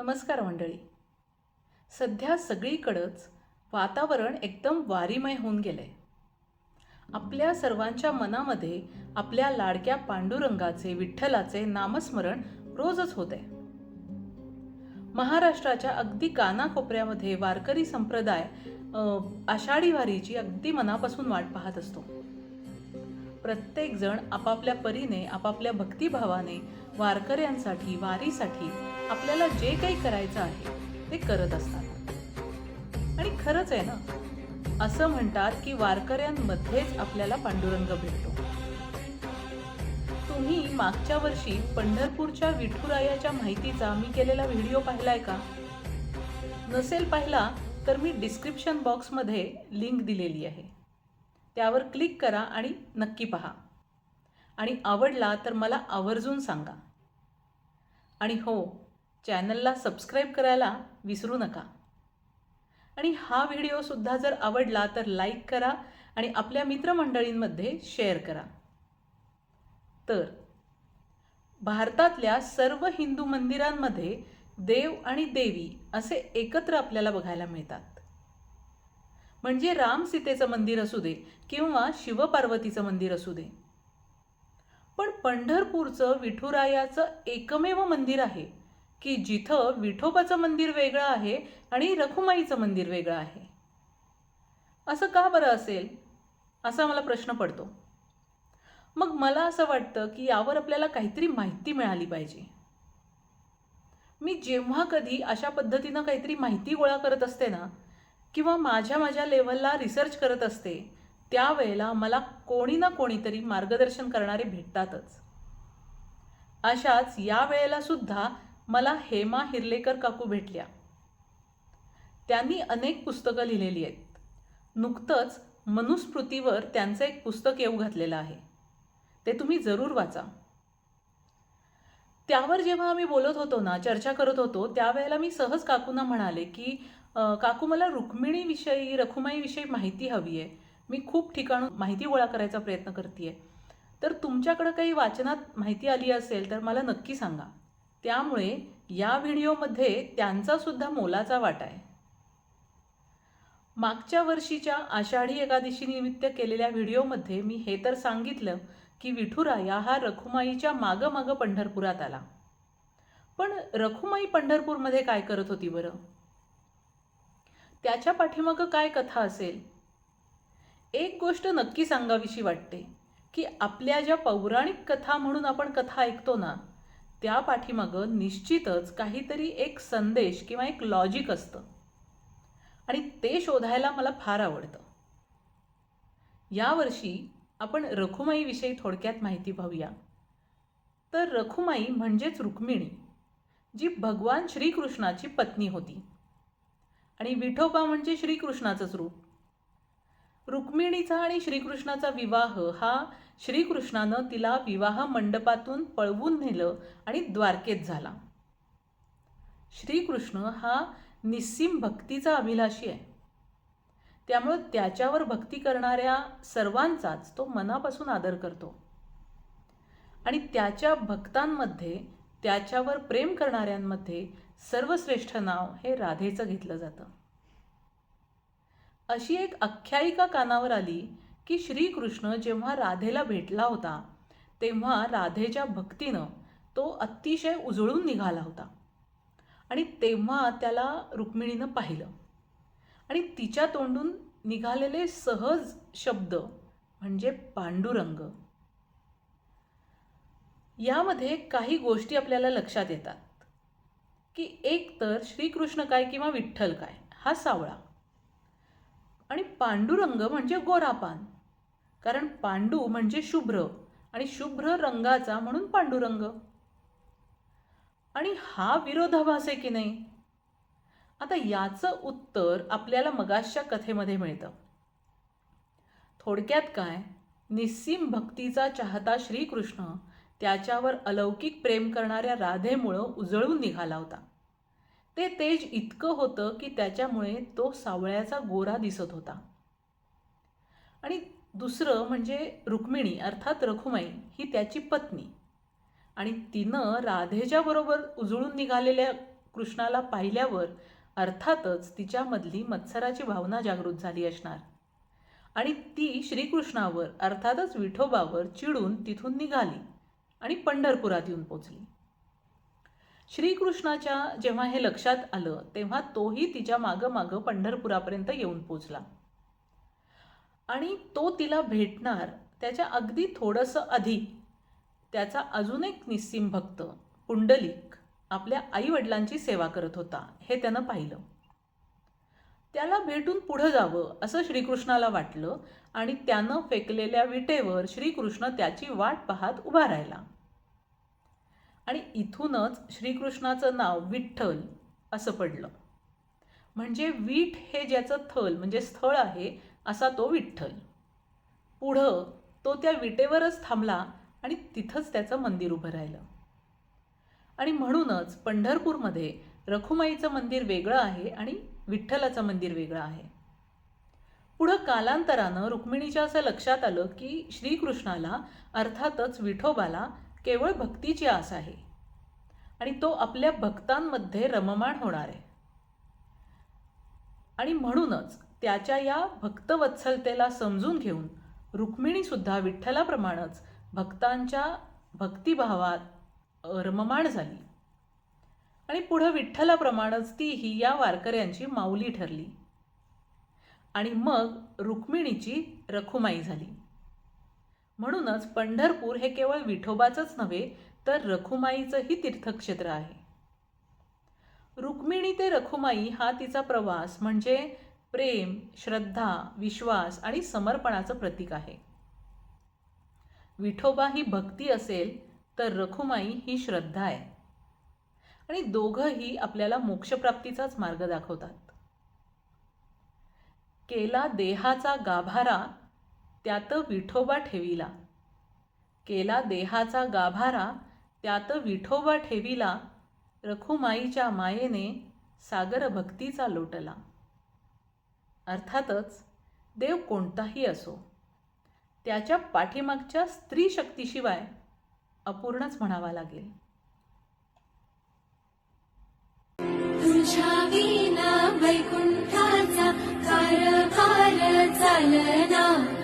नमस्कार मंडळी. सध्या सगळीकडंच वातावरण एकदम वारीमय होऊन गेलंय. आपल्या सर्वांच्या मनामध्ये आपल्या लाडक्या पांडुरंगाचे विठ्ठलाचे नामस्मरण रोजच होत आहे महाराष्ट्राच्या अगदी कानाकोपऱ्यामध्ये वारकरी संप्रदाय आषाढी वारीची अगदी मनापासून वाट पाहत असतो. प्रत्येकजण आपापल्या परीने आपापल्या भक्तिभावाने वारकऱ्यांसाठी वारीसाठी आपल्याला जे काही करायचं आहे ते करत असतात. आणि खरंच आहे ना असं म्हणतात की वारकऱ्यांमध्येच आपल्याला पांडुरंग भेटतो. तुम्ही मागच्या वर्षी पंढरपूरच्या विठुरायाच्या माहितीचा मी केलेला व्हिडिओ पाहिलाय का? नसेल पाहिला तर मी डिस्क्रिप्शन बॉक्समध्ये लिंक दिलेली आहे. त्यावर क्लिक करा आणि नक्की पहा. आणि आवडला तर मला आवर्जून सांगा. आणि हो चॅनलला सबस्क्राईब करायला विसरू नका. आणि हा व्हिडिओसुद्धा जर आवडला तर लाईक करा आणि आपल्या मित्रमंडळींमध्ये शेअर करा. तर भारतातल्या सर्व हिंदू मंदिरांमध्ये देव आणि देवी असे एकत्र आपल्याला बघायला मिळतात. म्हणजे राम सीतेचं मंदिर असू दे किंवा शिवपार्वतीचं मंदिर असू दे. पण पंढरपूरचं विठुरायाचं एकमेव मंदिर आहे. की जिथं विठोबाचं मंदिर वेगळं आहे आणि रखुमाईचं मंदिर वेगळं आहे. असं का बरं असेल? असा मला प्रश्न पडतो. मग मला असं वाटतं की यावर आपल्याला काहीतरी माहिती मिळाली पाहिजे. मी जेव्हा कधी अशा पद्धतीनं काहीतरी माहिती गोळा करत असते ना किंवा माझ्या माझ्या लेवलला रिसर्च करत असते त्यावेळेला मला कोणी ना कोणीतरी मार्गदर्शन करणारे भेटतातच. अशाच या वेळेला सुद्धा मला हेमा हिरलेकर काकू भेटल्या. त्यांनी अनेक पुस्तकं लिहिलेली आहेत. नुकतंच मनुस्मृतीवर त्यांचं एक पुस्तक येऊ घातलेलं आहे. ते तुम्ही जरूर वाचा. त्यावर जेव्हा आम्ही बोलत होतो ना चर्चा करत होतो त्यावेळेला मी सहज काकूंना म्हणाले की काकू मला रुक्मिणीविषयी रखुमाईविषयी माहिती हवी आहे. मी खूप ठिकाणून माहिती गोळा करायचा प्रयत्न करते आहे तर तुमच्याकडं काही वाचनात माहिती आली असेल तर मला नक्की सांगा. त्यामुळे या व्हिडिओमध्ये त्यांचा सुद्धा मोलाचा वाटा आहे. मागच्या वर्षीच्या आषाढी एकादशी निमित्त केलेल्या व्हिडिओमध्ये मी हे तर सांगितलं की विठुराया हा रखुमाईच्या मागं मागं पंढरपुरात आला. पण रखुमाई पंढरपूरमध्ये काय करत होती बरं? त्याच्या पाठीमागं काय कथा असेल? एक गोष्ट नक्की सांगावीशी वाटते की आपल्या ज्या पौराणिक कथा म्हणून आपण कथा ऐकतो ना त्या पाठीमागं निश्चितच काहीतरी एक संदेश किंवा एक लॉजिक असतं. आणि ते शोधायला मला फार आवडतं. यावर्षी आपण रखुमाईविषयी थोडक्यात माहिती पाहूया. तर रखुमाई म्हणजेच रुक्मिणी जी भगवान श्रीकृष्णाची पत्नी होती. आणि विठोबा म्हणजे श्रीकृष्णाचंच रूप. रुक्मिणीचा आणि श्रीकृष्णाचा विवाह हा श्रीकृष्णानं तिला विवाह मंडपातून पळवून नेलं आणि द्वारकेत झाला. श्रीकृष्ण हा निस्सीम भक्तीचा अभिलाषी आहे. त्यामुळं त्याच्यावर भक्ती करणाऱ्या सर्वांचाच तो मनापासून आदर करतो. आणि त्याच्या भक्तांमध्ये त्याच्यावर प्रेम करणाऱ्यांमध्ये सर्वश्रेष्ठ नाव हे राधेचं घेतलं जातं. अशी एक आख्यायिका कानावर आली की श्रीकृष्ण जेव्हा राधेला भेटला होता तेव्हा राधेच्या भक्तीनं तो अतिशय उजळून निघाला होता. आणि तेव्हा त्याला रुक्मिणीनं पाहिलं. आणि तिच्या तोंडून निघालेले सहज शब्द म्हणजे पांडुरंग. यामध्ये काही गोष्टी आपल्याला लक्षात येतात. की एक तर श्रीकृष्ण काय किंवा विठ्ठल काय हा सावळा. आणि पांडुरंग म्हणजे गोरापान. कारण पांडू म्हणजे शुभ्र आणि शुभ्र रंगाचा म्हणून पांडुरंग. आणि हा विरोधाभास आहे की नाही? आता याचं उत्तर आपल्याला मगाशच्या कथेमध्ये मिळतं. थोडक्यात काय? निस्सीम भक्तीचा चाहता श्रीकृष्ण त्याच्यावर अलौकिक प्रेम करणाऱ्या राधेमुळं उजळून निघाला होता. ते तेज इतकं होतं की त्याच्यामुळे तो सावळ्याचा गोरा दिसत होता. आणि दुसरं म्हणजे रुक्मिणी अर्थात रखुमाई ही त्याची पत्नी. आणि तिनं राधेच्याबरोबर उजळून निघालेल्या कृष्णाला पाहिल्यावर अर्थातच तिच्यामधली मत्सराची भावना जागृत झाली असणार. आणि ती श्रीकृष्णावर अर्थातच विठोबावर चिडून तिथून निघाली आणि पंढरपुरात येऊन पोचली. श्रीकृष्णाच्या जेव्हा हे लक्षात आलं तेव्हा तोही तिच्या मागं मागं पंढरपुरापर्यंत येऊन पोचला. आणि तो तिला भेटणार त्याच्या अगदी थोडंसं आधी त्याचा अजून एक निस्सीम भक्त पुंडलिक आपल्या आईवडिलांची सेवा करत होता. हे त्यानं पाहिलं. त्याला भेटून पुढं जावं असं श्रीकृष्णाला वाटलं आणि त्यानं फेकलेल्या विटेवर श्रीकृष्ण त्याची वाट पाहत उभा राहिला. आणि इथूनच श्रीकृष्णाचं नाव विठ्ठल असं पडलं. म्हणजे वीट हे ज्याचं थल म्हणजे स्थळ आहे असा तो विठ्ठल. पुढं तो त्या विटेवरच थांबला आणि तिथंच त्याचं मंदिर उभं राहिलं. आणि म्हणूनच पंढरपूरमध्ये रखुमाईचं मंदिर वेगळं आहे आणि विठ्ठलाचं मंदिर वेगळं आहे. पुढं कालांतरानं रुक्मिणीच्या असं लक्षात आलं की श्रीकृष्णाला अर्थातच विठोबाला केवळ भक्तीची आस आहे. आणि तो आपल्या भक्तांमध्ये रममाण होणार आहे. आणि म्हणूनच त्याच्या या भक्तवत्सलतेला समजून घेऊन रुक्मिणीसुद्धा विठ्ठलाप्रमाणेच भक्तांच्या भक्तिभावात रममाण झाली. आणि पुढं विठ्ठलाप्रमाणेच तीही या वारकऱ्यांची माऊली ठरली. आणि मग रुक्मिणीची रखुमाई झाली. म्हणूनच पंढरपूर हे केवळ विठोबाचंच नव्हे तर रखुमाईचंही तीर्थक्षेत्र आहे. रुक्मिणी ते रखुमाई हा तिचा प्रवास म्हणजे प्रेम श्रद्धा विश्वास आणि समर्पणाचं प्रतीक आहे. विठोबा ही भक्ती असेल तर रखुमाई ही श्रद्धा आहे. आणि दोघंही आपल्याला मोक्षप्राप्तीचाच मार्ग दाखवतात. केला देहाचा गाभारा त्यात विठोबा ठेविला. केला देहाचा गाभारा त्यात विठोबा ठेविला रखुमाईच्या मायेने सागर भक्तीचा लोटला. अर्थातच देव कोणताही असो त्याच्या पाठीमागच्या स्त्री शक्तीशिवाय अपूर्णच म्हणावा लागेल. वैकुंठाचा कारभार चालना.